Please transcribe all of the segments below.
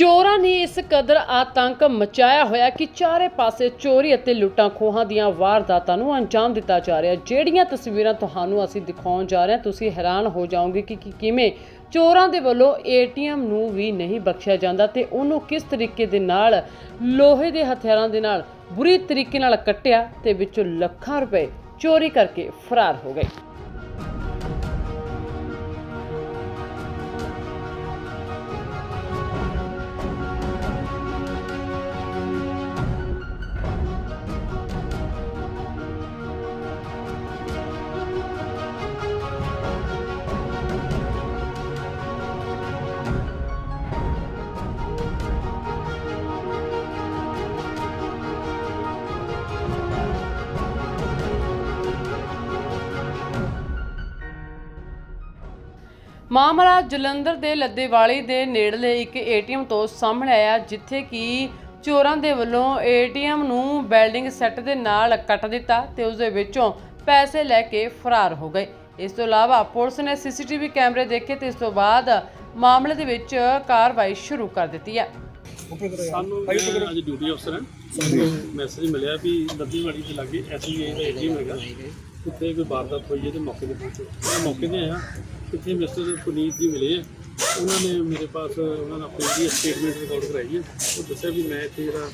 ਚੋਰਾਂ ਨੇ ਇਸ ਕਦਰ ਆਤੰਕ ਮਚਾਇਆ ਹੋਇਆ ਕਿ ਚਾਰੇ ਪਾਸੇ ਚੋਰੀ ਅਤੇ ਲੁੱਟਾਂ ਖੋਹਾਂ ਦੀਆਂ ਵਾਰਦਾਤਾਂ ਨੂੰ ਅੰਜਾਮ ਦਿੱਤਾ ਜਾ ਰਿਹਾ ਜਿਹੜੀਆਂ ਤਸਵੀਰਾਂ ਤੁਹਾਨੂੰ ਅਸੀਂ ਦਿਖਾਉਣ ਜਾ ਰਹੇ ਹਾਂ, ਤੁਸੀਂ ਹੈਰਾਨ ਹੋ ਜਾਓਗੇ ਕਿ ਕਿਵੇਂ ਚੋਰਾਂ ਦੇ ਵੱਲੋਂ ਏਟੀਐਮ ਨੂੰ ਵੀ ਨਹੀਂ ਬਖਸ਼ਿਆ ਜਾਂਦਾ ਤੇ ਉਹਨੂੰ ਕਿਸ ਤਰੀਕੇ ਦੇ ਨਾਲ, ਲੋਹੇ ਦੇ ਹਥਿਆਰਾਂ ਦੇ ਨਾਲ, ਬੁਰੀ ਤਰੀਕੇ ਨਾਲ ਕੱਟਿਆ ਤੇ ਵਿੱਚੋਂ ਲੱਖਾਂ ਰੁਪਏ ਚੋਰੀ ਕਰਕੇ ਫਰਾਰ ਹੋ ਗਏ। ਮਾਮਲਾ ਜਲੰਧਰ ਦੇ ਲੱਦੇਵਾਲੀ ਦੇ ਨੇੜਲੇ ਇੱਕ ਏਟੀਐਮ ਤੋਂ ਸਾਹਮਣੇ ਆਇਆ ਜਿੱਥੇ ਕਿ ਚੋਰਾਂ ਦੇ ਵੱਲੋਂ ਏਟੀਐਮ ਨੂੰ ਵੈਲਡਿੰਗ ਸੈੱਟ ਦੇ ਨਾਲ ਕੱਟ ਦਿੱਤਾ ਤੇ ਉਸ ਦੇ ਵਿੱਚੋਂ ਪੈਸੇ ਲੈ ਕੇ ਫਰਾਰ ਹੋ ਗਏ। ਇਸ ਤੋਂ ਇਲਾਵਾ ਪੁਲਿਸ ਨੇ ਸੀਸੀਟੀਵੀ ਕੈਮਰੇ ਦੇਖੇ ਤੇ ਇਸ ਤੋਂ ਬਾਅਦ ਮਾਮਲੇ ਦੇ ਵਿੱਚ ਕਾਰਵਾਈ ਸ਼ੁਰੂ ਕਰ ਦਿੱਤੀ ਹੈ। ਸਾਨੂੰ ਮੈਂ ਅੱਜ ਡਿਊਟੀ ਅਫਸਰ ਹਾਂ। ਸਾਨੂੰ ਮੈਸੇਜ ਮਿਲਿਆ ਵੀ ਲੱਦੀਵਾੜੀ ਦੇ ਲਾਗੇ ਐਸਬੀਆਈ ਦਾ ਏਟੀਐਮ ਹੈਗਾ। ਉੱਥੇ ਕੋਈ ਵਾਰਦਾਤ ਹੋਈ ਹੈ ਤੇ ਮੌਕੇ ਤੇ ਪਹੁੰਚੇ। ਮੈਂ ਮੌਕੇ ਤੇ ਆਇਆ ਇੱਥੇ ਮਿਸਟਰ ਪੁਨੀਤ ਜੀ ਮਿਲੇ ਆ। ਉਹਨਾਂ ਨੇ ਮੇਰੇ ਪਾਸ ਉਹਨਾਂ ਨੇ ਆਪਣੀ ਜਿਹੜੀ ਸਟੇਟਮੈਂਟ ਰਿਕਾਰਡ ਕਰਾਈ ਹੈ। ਉਹ ਦੱਸਿਆ ਵੀ ਮੈਂ ਇੱਥੇ ਜਿਹੜਾ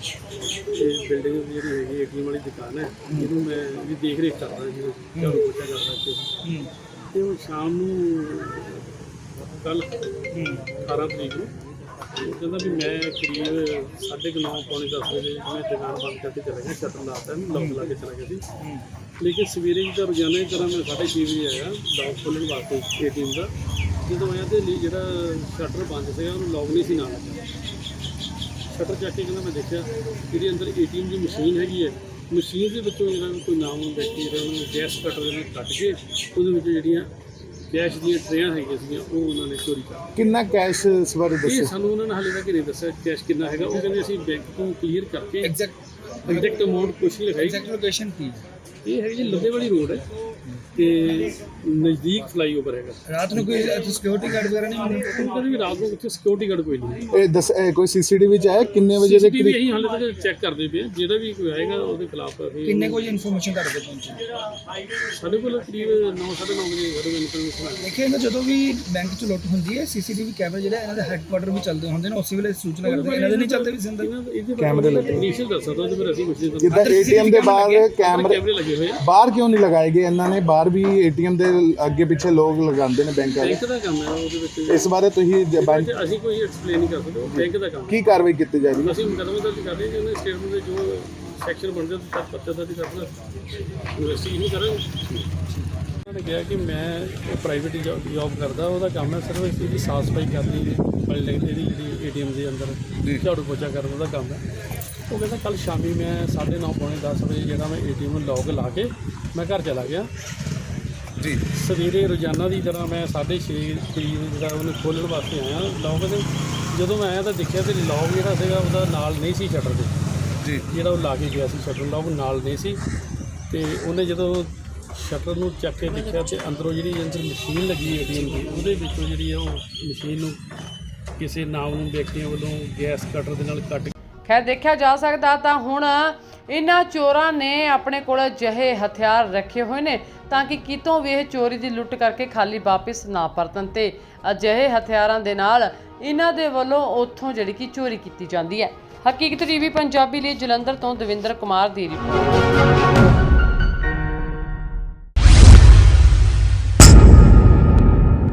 ਇਹ ਬਿਲਡਿੰਗ ਜਿਹੜੀ ਹੈਗੀ ਏਟੀਐਮ ਵਾਲੀ ਦੁਕਾਨ ਹੈ ਇਹਨੂੰ ਮੈਂ ਇਹਦੀ ਦੇਖ ਰੇਖ ਕਰਦਾ ਜੀ ਝਾੜੂ ਪੋਚਾ ਕਰਦਾ ਇੱਥੇ। ਤੇ ਉਹ ਸ਼ਾਮ ਨੂੰ ਕੱਲ 18 ਤਰੀਕ ਨੂੰ ਉਹ ਕਹਿੰਦਾ ਵੀ ਮੈਂ ਕਰੀਬ 9:30 ਪੌਣੇ 10 ਵਜੇ ਮੈਂ ਦੁਕਾਨ ਬੰਦ ਕਰਕੇ ਚਲਾ ਗਿਆ ਸ਼ਟਰ ਲਾਤਾ ਮੈਂ ਲੌਕ ਲਾ ਕੇ ਚਲਾ ਗਿਆ ਸੀ। ਲੇਕਿਨ ਸਵੇਰੇ ਜਦੋਂ ਰੋਜ਼ਾਨਾ ਹੀ ਤਰ੍ਹਾਂ ਮੈਂ 6:30 ਵਜੇ ਆਇਆ ਲੌਕ ਖੋਲ੍ਹਣ ਵਾਸਤੇ ਏਟੀਐਮ ਦਾ। ਜਦੋਂ ਆਇਆ ਤੇ ਲਈ ਜਿਹੜਾ ਸ਼ਟਰ ਬੰਦ ਸੀਗਾ ਉਹਨੂੰ ਲੌਕ ਨਹੀਂ ਸੀ ਨਾਲ ਸ਼ਟਰ ਚੱਕ ਕੇ ਕਹਿੰਦਾ ਮੈਂ ਦੇਖਿਆ ਇਹਦੇ ਅੰਦਰ ਏਟੀਐਮ ਦੀ ਮਸ਼ੀਨ ਹੈਗੀ ਹੈ। ਮਸ਼ੀਨ ਦੇ ਵਿੱਚੋਂ ਨੂੰ ਕੋਈ ਨਾਮ ਦੇਖੀ ਇਹਨਾਂ ਨੂੰ ਗੈਸ ਕਟਰ ਦੇ ਨਾਲ ਕੱਟ ਕੇ ਉਹਦੇ ਵਿੱਚ ਜਿਹੜੀਆਂ ਕੈਸ਼ ਦੀਆਂ ਟਰੇਆਂ ਹੈਗੀਆਂ ਸੀਗੀਆਂ ਉਹ ਉਹਨਾਂ ਨੇ ਚੋਰੀ ਕਰ। ਕਿੰਨਾ ਕੈਸ਼ ਇਸ ਬਾਰੇ ਇਹ ਦੱਸੋ ਸਾਨੂੰ ਉਹਨਾਂ ਨੇ ਹਾਲੇ ਤੱਕ ਨਹੀਂ ਦੱਸਿਆ ਕੈਸ਼ ਕਿੰਨਾ ਹੈਗਾ ਉਹ ਕਹਿੰਦੇ ਅਸੀਂ ਬੈਂਕ ਤੋਂ ਕਲੀਅਰ ਕਰਕੇ ਐਗਜ਼ੈਕਟ ਐਗਜ਼ੈਕਟ ਅਮਾਉਂਟ ਕੁਛ ਨਹੀਂ ਲਿਖਾਈ ਐਗਜ਼ੈਕਟ ਲੋਕੇਸ਼ਨ ਕੀ ਇਹ ਹੈਗੀ ਜੀ ਲੁਧਿਆਣਾ ਰੋਡ ਹੈ ਤੇ ਨਜ਼ਦੀਕ ਫਲਾਈਓਵਰ ਹੈਗਾ। ਰਾਤ ਨੂੰ ਕੋਈ ਸਿਕਿਉਰਿਟੀ ਗਾਰਡ ਵਗੈਰਾ ਨਹੀਂ ਹੁੰਦੇ? ਕਹਿੰਦੇ ਵੀ ਰਾਤ ਨੂੰ ਉੱਥੇ ਸਿਕਿਉਰਿਟੀ ਗਾਰਡ ਕੋਈ ਨਹੀਂ। ਇਹ ਦੱਸ ਇਹ ਕੋਈ ਸੀਸੀਟੀਵੀ ਚ ਆਇਆ ਕਿੰਨੇ ਵਜੇ ਦੇ ਸੀਸੀਟੀਵੀ ਕਰੀਬ? ਅਸੀਂ ਹਾਲੇ ਤੱਕ ਚੈੱਕ ਕਰਦੇ ਪਏ ਹਾਂ। ਜਿਹੜਾ ਵੀ ਕੋਈ ਆਏਗਾ ਉਹਦੇ ਖਿਲਾਫ ਅਸੀਂ ਕਿੰਨੇ ਕੋਈ ਇਨਫੋਰਮੇਸ਼ਨ ਤੁਹਾਡੇ ਕੋਲ ਪਹੁੰਚੀ? ਸਾਡੇ ਕੋਲ ਕਰੀਬ 9:30 ਵਜੇ ਕੋਲ ਇਨਫੋਰਮੇਸ਼ਨ ਆਈ ਦੇਖਿਆ ਨਾ ਜਦੋਂ ਵੀ ਬੈਂਕ 'ਚ ਲੁੱਟ ਹੁੰਦੀ ਹੈ ਸੀਸੀਟੀਵੀ ਕੈਮਰਾ ਜਿਹੜਾ ਇਹਨਾਂ ਦੇ ਹੈੱਡਕੁਆਟਰ ਵੀ ਚੱਲਦੇ ਹੁੰਦੇ ਨੇ ਉਸੇ ਵੇਲੇ ਸੂਚਨਾ ਕਰਦੇ ਇਹਨਾਂ ਦੇ ਨਹੀਂ ਚੱਲਦੇ ਵੀ ਸਿੰਦਰ ਕੈਮਰੇ ਲੱਗੇ। ਇਨੀਸ਼ੀਅਲ ਦੱਸ ਸਕਦਾ ਉਹਦੇ ਪਰ ਕੁਝ ਜਿੱਦਾਂ ਏਟੀਐਮ ਦੇ ਬਾਹਰ ਕੈਮਰੇ ਕੈਮਰੇ ਲੱਗੇ ਹੋਏ ਆ। ਬਾਹਰ ਕਿਉਂ ਨਹੀਂ ਲਗਾਏ ਗਏ? ਇਹਨਾਂ ਨੇ ਬਾਹਰ ਵੀ ਏਟੀਐਮ ਦੇ ਅੱਗੇ ਪਿੱਛੇ ਲੋਕ ਲਗਾਉਂਦੇ ਨੇ ਬੈਂਕ ਵਾਲੇ ਬੈਂਕ ਦਾ ਕੰਮ ਹੈ ਉਹਦੇ ਵਿੱਚ ਇਸ ਬਾਰੇ ਤੁਸੀਂ ਜ- ਬੈਂਕ ਤੇ ਅਸੀਂ ਕੋਈ ਐਕਸਪਲੇਨ ਨਹੀਂ ਕਰ ਸਕਦੇ। ਬੈਂਕ ਦਾ ਕੰਮ। ਕੀ ਕਾਰਵਾਈ ਕੀਤੀ ਜਾਏਗੀ ਅਸੀਂ ਮੁਕਦਮੇ ਦਰਜ ਕਰ ਰਹੇ ਜੀ ਉਹਨੇ ਸਟੇਟਮੈਂਟ ਦੇ ਜੋ ਸੈਕਸ਼ਨ ਬਣਦੇ ਉਹ ਤੱਕ ਪੱਤਰ ਦਰਜ ਕਰਨਾ ਯੂਨੀਵਰਸਿਟੀ ਨਹੀਂ ਕਰਾਂਗੇ। ਉਹਨਾਂ ਨੇ ਕਿਹਾ ਕਿ ਮੈਂ ਪ੍ਰਾਈਵੇਟ ਜੌਬ ਕਰਦਾ ਉਹਦਾ ਕੰਮ ਹੈ ਸਿਰਫ ਇਸ ਦੀ ਸਾਫ਼ ਸਫ਼ਾਈ ਕਰਨੀ ਵਾਲੀ ਲੱਗਦੀ ਇਹਦੀ ਜਿਹੜੀ ਏਟੀਐਮ ਦੇ ਅੰਦਰ ਝਾੜੂ ਪੋਚਾ ਕਰਨ ਉਹਦਾ ਕੰਮ ਹੈ। ਉਹ ਕਹਿੰਦਾ ਕੱਲ ਸ਼ਾਮੀ ਮੈਂ 9:30 ਪੌਣੇ 10 ਵਜੇ ਜਿਹੜਾ ਮੈਂ ਏਟੀਐਮ ਨੂੰ ਲੌਗ ਲਾ ਕੇ ਮੈਂ ਘਰ ਚਲਾ ਗਿਆ। ਜੀ। ਸਵੇਰੇ ਰੋਜ਼ਾਨਾ ਦੀ ਤਰ੍ਹਾਂ ਮੈਂ 6:30 ਕਰੀਬ ਜਿਹੜਾ ਉਹਨੂੰ ਖੋਲ੍ਹਣ ਵਾਸਤੇ ਆਇਆ ਲੌਕ ਦੇ ਜਦੋਂ ਮੈਂ ਆਇਆ ਤਾਂ ਦੇਖਿਆ ਤੇ ਲੌਕ ਜਿਹੜਾ ਸੀਗਾ ਉਹਦਾ ਨਾਲ ਨਹੀਂ ਸੀ ਸ਼ਟਰ ਦੇ। ਜੀ। ਜਿਹੜਾ ਉਹ ਲਾ ਕੇ ਗਿਆ ਸੀ ਸ਼ਟਰ ਲੌਕ ਨਾਲ ਨਹੀਂ ਸੀ। ਤੇ ਉਹਨੇ ਜਦੋਂ ਸ਼ਟਰ ਨੂੰ ਚੱਕ ਕੇ ਦੇਖਿਆ ਤੇ ਅੰਦਰੋਂ ਜਿਹੜੀ ਅੰਦਰ ਮਸ਼ੀਨ ਲੱਗੀ ਏਟੀਐਮ ਦੀ ਉਹਦੇ ਵਿੱਚੋਂ ਜਿਹੜੀ ਆ ਉਹ ਮਸ਼ੀਨ ਨੂੰ ਕਿਸੇ ਨਾਮਨੂ ਵਿਅਕਤੀਆਂ ਵੱਲੋਂ ਗੈਸ ਕਟਰ ਦੇ ਨਾਲ ਕੱਟ ਖੈਰ, ਦੇਖਿਆ ਜਾ ਸਕਦਾ ਤਾਂ ਹੁਣ ਇਹਨਾਂ ਚੋਰਾਂ ਨੇ ਆਪਣੇ ਕੋਲ ਅਜਿਹੇ ਹਥਿਆਰ ਰੱਖੇ ਹੋਏ ਨੇ ਤਾਂ ਕਿ ਕਿਤੋਂ ਵੀ ਇਹ ਚੋਰੀ ਦੀ ਲੁੱਟ ਕਰਕੇ ਖਾਲੀ ਵਾਪਸ ਨਾ ਪਰਤਣ ਤੇ ਅਜਿਹੇ ਹਥਿਆਰਾਂ ਦੇ ਨਾਲ ਇਹਨਾਂ ਦੇ ਵੱਲੋਂ ਉੱਥੋਂ ਜਿਹੜੀ ਕਿ ਚੋਰੀ ਕੀਤੀ ਜਾਂਦੀ ਹੈ। ਹਕੀਕਤ ਟੀਵੀ ਪੰਜਾਬੀ ਲਈ ਜਲੰਧਰ ਤੋਂ ਦਵਿੰਦਰ ਕੁਮਾਰ ਦੀ ਰਿਪੋਰਟ।